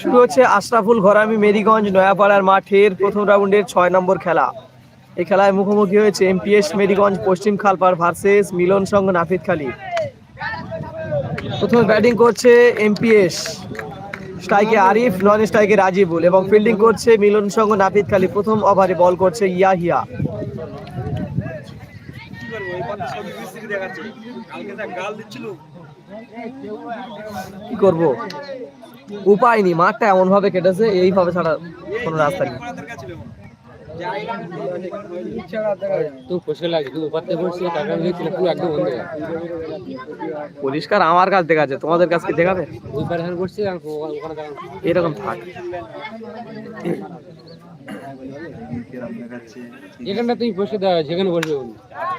শুরু হচ্ছে আশরাফুল ঘরামি মেরিগঞ্জ, নয়াপাড়ার মাঠের প্রথম রাউন্ডের ছয় নম্বর খেলা। এই খেলায় মুখোমুখি হয়েছে এমপিএস মেরিগঞ্জ, পশ্চিম খালপাড় ভার্সেস মিলন সংঘ নাফিদখালী প্রথমে ব্যাটিং করছে এমপিএস। স্ট্রাইকে আরিফ নন স্ট্রাইকে রাজিবুল এবং ফিল্ডিং করছে মিলন সংঘ নাফিদখালী প্রথম ওভারে বল করছে ইয়াহিয়া। কি করব? উপায় নেই মাঠটা এমন ভাবে কেটেছে এইভাবে ছাড়া কোনো রাস্তা নেই। পরিষ্কার আমার কাছ দেখা আছে তোমাদের কাছ কি দেখাবে? এরকম থাক। যেখানটা তুই বসে দেওয়া যেখানে বসবে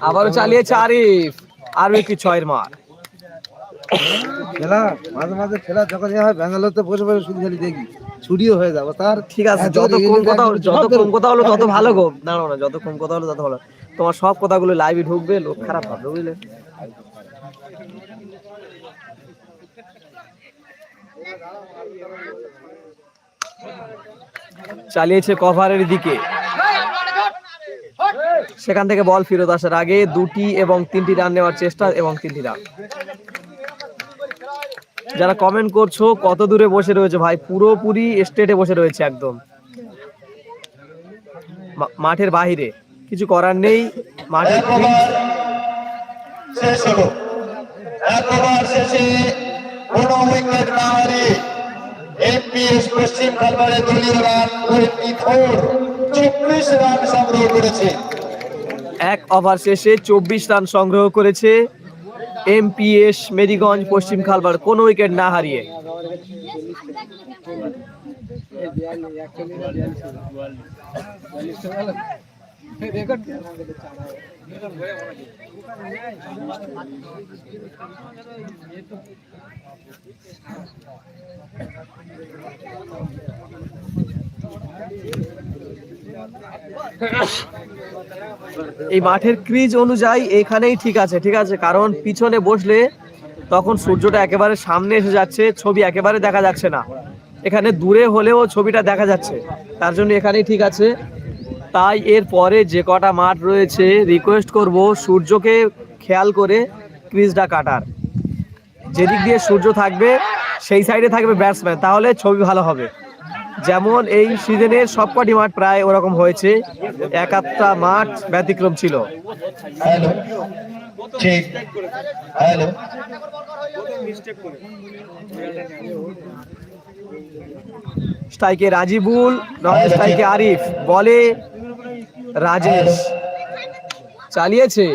আবারও চালিয়েছে আরিফ আরও একটি ছয়ের মার। খেলা মাঝে মাঝে খেলা যখন ইয়ে হয় ব্যাঙ্গালোরতে বসে বসে শুধু খালি দেখি। ছুটিও হয়ে যাব তার ঠিক আছে যত কম কথা যত কম কথা হলো তত ভালো গো। না যত কম কথা হলো তত ভালো। তোমার সব কথাগুলো লাইভে ঢুকবে লোক খারাপ হবে বুঝলে? চালিয়েছে কভারের দিকে। সেখান থেকে বল ফেরত আসার আগে দুটি এবং তিনটি রান নেওয়ার চেষ্টা এবং তিনটি রান যারা কমেন্ট করছ কত দূরে বসে রয়েছে ভাই? পুরোপুরি স্টেটে বসে রয়েছে একদম। মাঠের বাহিরে। কিছু করার নেই মাঠের এক ওভার শেষ হলো। এক ওভার শেষে কোনো উইকেট না হারিয়ে এমপিএস পশ্চিম খালবাড়ে দলীয় রান টোয়েন্টি চব্বিশ রান সংগ্রহ করেছে। এক ওভার শেষে চব্বিশ রান সংগ্রহ করেছে। এমপিএস মেরিগঞ্জ পশ্চিম খালবার কোন উইকেট না হারিয়ে। এই মাঠের ক্রিজ অনুযায়ী এখানেই ঠিক আছে ঠিক আছে। কারণ পিছনে বসলে তখন সূর্যটা একেবারে সামনে এসে যাচ্ছে, ছবি একেবারে দেখা যাচ্ছে না। এখানে দূরে হলেও ছবিটা দেখা যাচ্ছে, তার জন্য এখানেই ঠিক আছে। তাই এর পরে যে কটা মাঠ রয়েছে রিকোয়েস্ট করব সূর্যকে খেয়াল করে ক্রিজটা কাটার। যেদিক দিয়ে সূর্য থাকবে, সেই সাইডে থাকবে ব্যাটসম্যান তাহলে ছবি ভালো হবে। যেমন এই সিজনের সবকটি মাঠ প্রায় ওরকম হয়েছে। এক আধটা মাঠ ব্যতিক্রম ছিল। স্ট্রাইকে রাজিবুল স্ট্রাইকে আরিফ বলে রাজেশ। চালিয়েছে।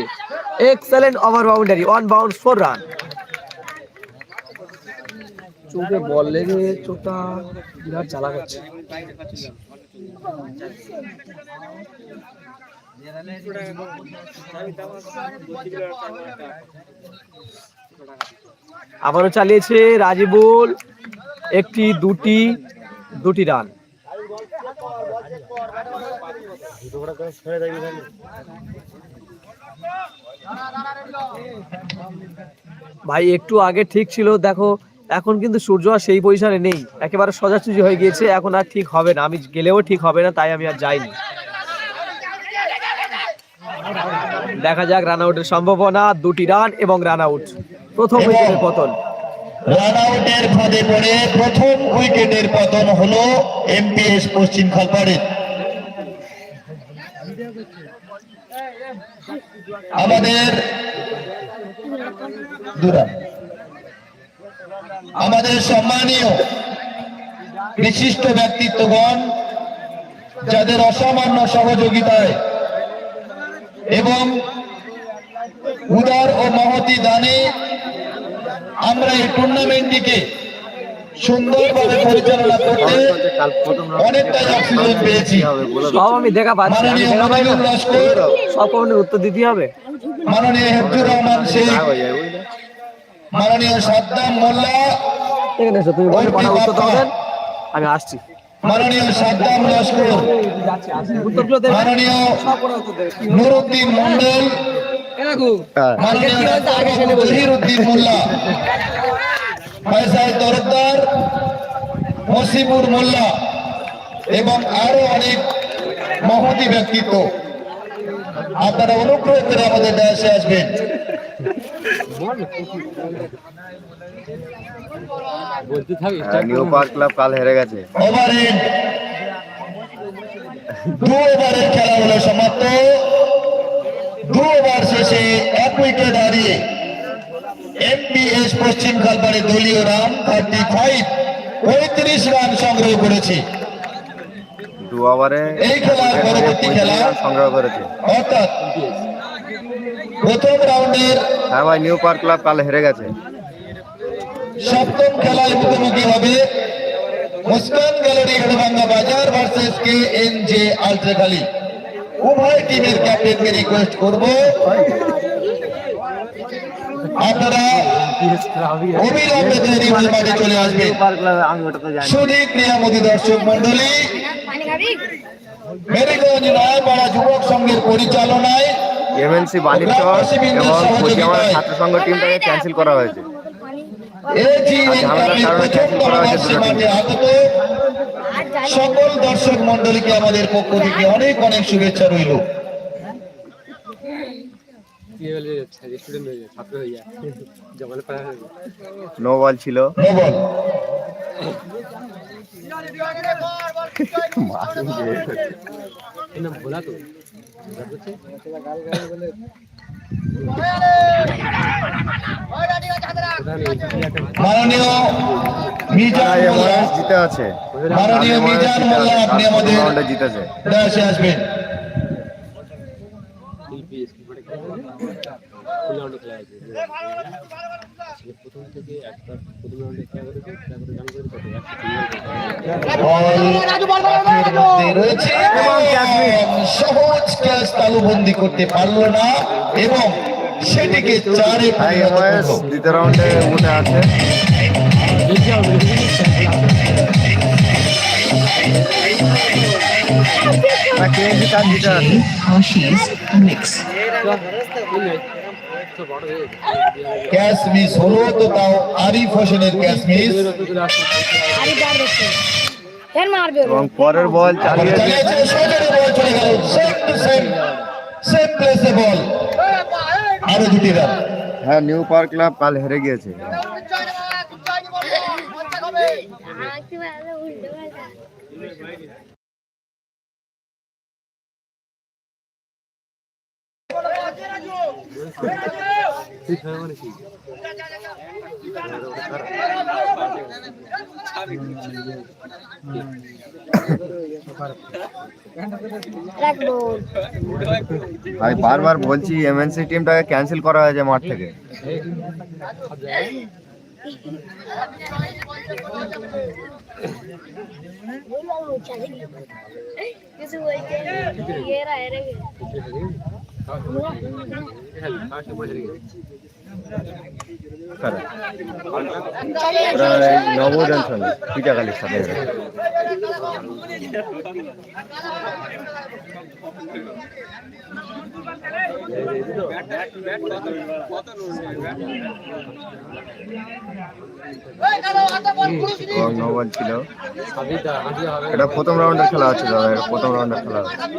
Excellent over boundary one bound four run চোখে বল লেগে চোখটা বিরাট জ্বালা করছে। আবারও চালিয়েছে রাজিবুল, একটি, দুটি দুটি রান। ভাই, একটু আগে ঠিক ছিল, দেখো এখন কিন্তু সূর্য আর সেই পজিশনে নেই। একেবারে সোজাসুজি হয়ে গিয়েছে, এখন আর ঠিক হবে না। আমি গেলেও ঠিক হবে না, তাই আমি আর যাইনি। দেখা যাক রান আউটের সম্ভাবনা। দুটি রান এবং রান আউট। প্রথম উইকেটের পতন। রান আউটের ফাঁদে পড়ে প্রথম উইকেটের পতন হলো এমপিএস পশ্চিম খালপাড়ের আমাদের দুরান আমাদের সম্মানীয় বিশিষ্ট ব্যক্তিত্বগণ যাদের অসামান্য সহযোগিতায় এবং উদার ও মহতি দানে আমরা এই টুর্নামেন্টটিকে সুন্দরভাবে পরিচালনা করতে অনেকটাই অক্সিজেন পেয়েছি। সব আমি দেখা পাচ্ছি। সব কমেন্টের উত্তর দিতে হবে। মাননীয় হেফজুর রহমান শেখ মাননীয় সাদ্দাম মোল্লা। এখানে এসো তুমি বলে কটা উত্তর দাও দেন আমি আসছি। মাননীয় সাদ্দাম লস্কর। মাননীয় নুরুদ্দিন মন্ডল। মাননীয় জহির মোল্লা। ফয়সাল তরফদার মসিবুর মোল্লা এবং আরও অনেক মহতি ব্যক্তিত্ব। আপনারা অনুগ্রহ করে আমাদের দেশে আসবেন। বলতে নিউ পার্ক ক্লাব কাল হেরে গেছে। ওভার দু ওভারের খেলা হলো সমাপ্ত। দু ওভার শেষে এক উইকেট হারিয়ে এমপিএস পশ্চিম খালপাড়ে দলীয় রান থার্টি ফাইভ পঁয়ত্রিশ রান সংগ্রহ করেছে। দু ওভারে এই খেলার পরবর্তী খেলা সংগ্রহ করেছে। অর্থাৎ প্রথম রাউন্ডের হ্যাঁ ভাই নিউ পার্ক ক্লাব কাল হেরে গেছে। সপ্তম খেলায় মুখোমুখি হবে Muskan gallery Hedbhanga bazar versus K N J Altrakhali উভয় টিমের ক্যাপ্টেনকে রিকোয়েস্ট করব। আপনারা অবিলম্বে তৈরি হয়ে মাঠে চলে আসবেন। নিয়ামতি দর্শক মন্ডলী মেরিগঞ্জ নয়াপাড়া যুবক সংঘের পরিচালনায় এমএনসি বাণিজ্য এবং কুচিয়ামারা ছাত্র সংঘ টিমটাকে ক্যান্সেল করা হয়েছে। ঝামেলার কারণে cancel করা হয়েছে দুটো সকল দর্শক মন্ডলীকে আমাদের পক্ষ থেকে অনেক অনেক শুভেচ্ছা রইল। বলে নো বল ছিল। ভোলা তো? মাননীয় মিজান মোল্লা জিতে আছে। মাননীয় মিজান মোল্লা আপনি আমাদের জিতেছে আসবেন। ফুল রাউন্ড খেলা আছে সে প্রথম থেকে একবার প্রথম রাউন্ডে খেলা করেছে খেলা করে রান করেছে কত সহজ ক্যাচ তালুবন্দি করতে পারল না এবং সেটিকে চারে। দ্বিতীয় রাউন্ডে উঠে আছে। Hershey's Mix. হয়ে। ক্যাচ মিস হলো তো তাও আরিফ হোসেনের মিস মারবে এবং পরের বল চালিয়ে বল চলে গেল। সেম টু সেম সেম প্লেসে বল। আরও দুটি রান। হ্যাঁ নিউ পার্ক ক্লাব কাল হেরে গিয়েছে। ঠিক হয় মানে কি রাখব ভাই বারবার বলছি এমএনসি টিমটাকে ক্যান্সেল করা হয়েছে মাঠ থেকে। কিছু বলছে ছিল এটা প্রথম রাউন্ডের খেলা হচ্ছে দাদা এটা প্রথম রাউন্ডের খেলা দাদু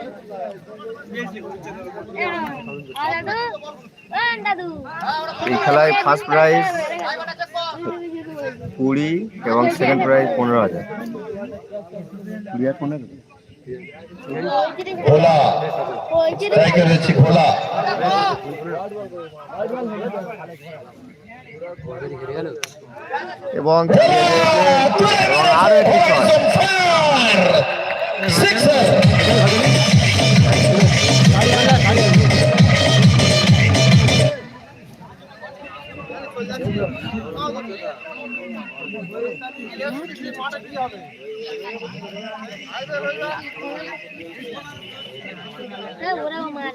এই খেলায় ফার্স্ট প্রাইজ কুড়ি এবং সেকেন্ড প্রাইজ পনেরো হাজার। কুড়ি আর পনেরো রয়েছে এবং চালিয়ে এবং আরও একটি ছয়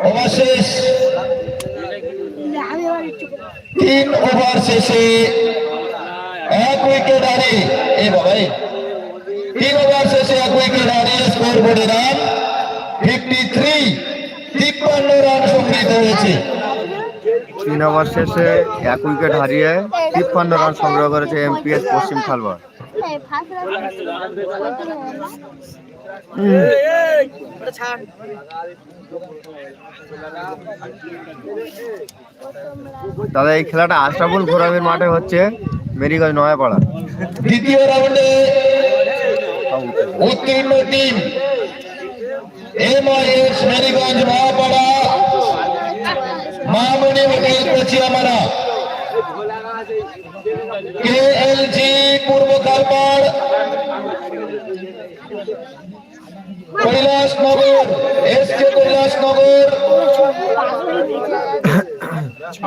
অবশেষ একটু তিন ওভার শেষে এক উইকেট হারিয়ে এই বাবা এই। তিন ওভার শেষে এক উইকেট হারিয়ে স্কোর বোর্ডে রান ফিফটি থ্রি তিপ্পান্ন রান সংগৃহীত হয়েছে। তিন ওভার শেষে এক উইকেট হারিয়ে তিপ্পান্ন রান সংগ্রহ করেছে এমপিএস পশ্চিম খালবার। দাদা এই খেলাটা আশরাফুল ঘোরামের মাঠে হচ্ছে মেরিগঞ্জ নয়াপাড়া। দ্বিতীয় রাউন্ডে উত্তীর্ণ team MIS Meriganj Mahapara Mamoni hotel Kachiamara KLG পূর্ব কালপাড় কৈলাসনগর এস কে কৈলাসনগর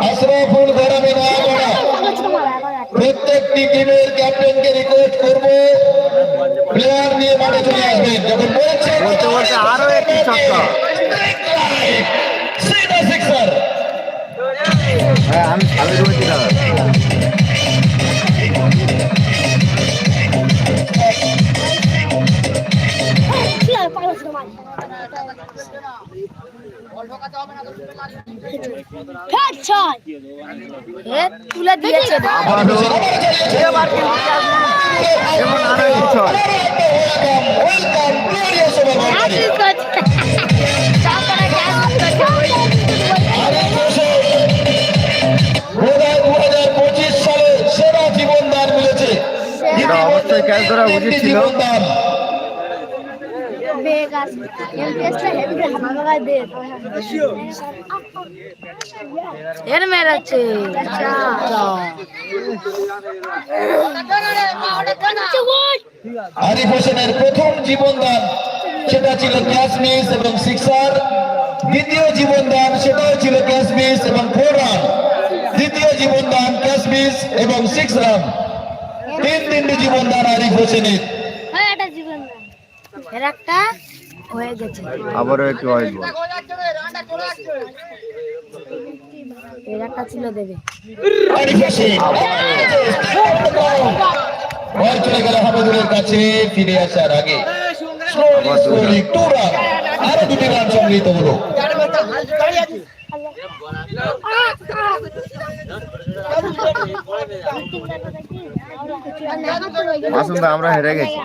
আশরাফুল গরমে নয়াপাড়া প্রত্যেকটি টিমের ক্যাপ্টেনকে রিকোয়েস্ট করব প্লেয়ার নিয়ে মাঠে চলে আসবেন। যখন বলছে বলতে বলতে আরও একটি ছক্কা। হ্যাঁ আমি আমি রয়েছি দাদা তুলে দিয়েছে ছয় বোধহয় দু হাজার পঁচিশ সালে সেরা জীবনদান মিলেছে। অবশ্যই ক্যাচ ধরা উচিত ছিল। এর মেরাচ্ছে আরিফ হোসেনের প্রথম জীবনদান সেটা ছিল ক্যাশ মিস এবং সিক্সার। দ্বিতীয় জীবনদান সেটাও ছিল ক্যাশ মিস এবং ফোর রান তৃতীয় জীবনদান ক্যাশ মিস এবং সিক্স রান তিন তিনটি জীবনদান আরিফ হোসেনের এর একটা আবারও একটি হোয়াইট বল। এর ছিল দেবে। বল চলে গেল হামিদুলের কাছে ফিরে আসার আগে। আরও দুটি রান সংগৃহীত হলো। মাসুম দা আমরা হেরে গেছি।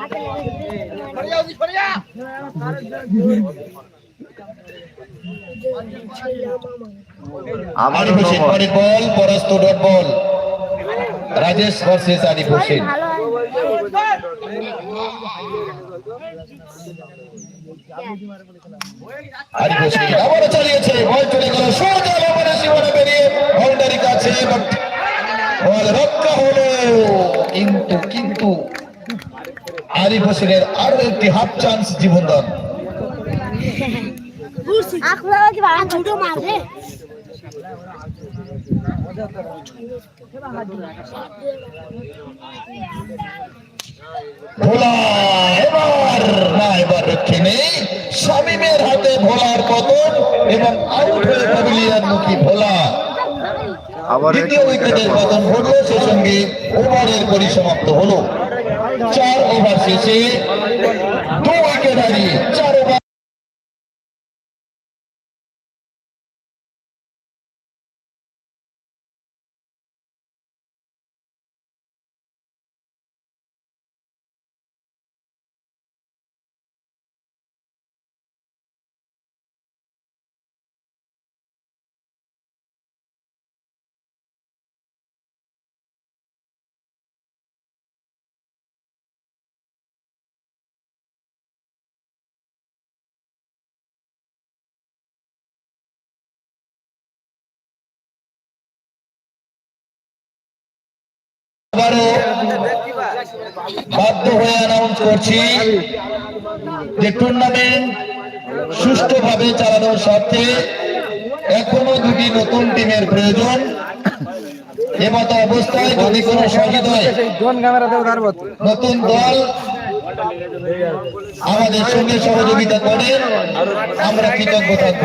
বল। পরাস্ত dot ball. Rajesh versus Arif Arif Hossain আবারও চালিয়েছে। বল চলে গেল সোজা লবণের সীমানা পেরিয়ে বাউন্ডারি কাছে বল রক্ষা হলো। কিন্তু কিন্তু আরিফ হোসেনের আরও একটি হাফ চান্স জীবনদান। মাঝে ভোলা এবার না এবার রক্ষে নেই। শামিমের হাতে ভোলার পতন এবং আউট হয়ে পাবিলিয়ার মুখী ভোলা। দ্বিতীয় উইকেটের পতন ঘটলো সে সঙ্গে ওভারের পরিসমাপ্ত হলো। চার ওভার শেষে দু উইকেট হারিয়ে চার ওভার আবারও বাধ্য হয়ে অ্যানাউন্স করছি যে টুর্নামেন্ট সুষ্ঠুভাবে চালানোর স্বার্থে এখনও দুটি নতুন টিমের প্রয়োজন। এমত অবস্থায় যদি কোনো সহৃদয় নতুন দল আমাদের সঙ্গে সহযোগিতা করে, আমরা কৃতজ্ঞ থাকব।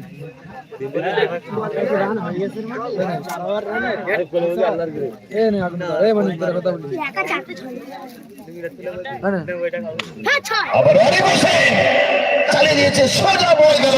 আবার চালিয়ে দিয়েছে সোজা বল গেল।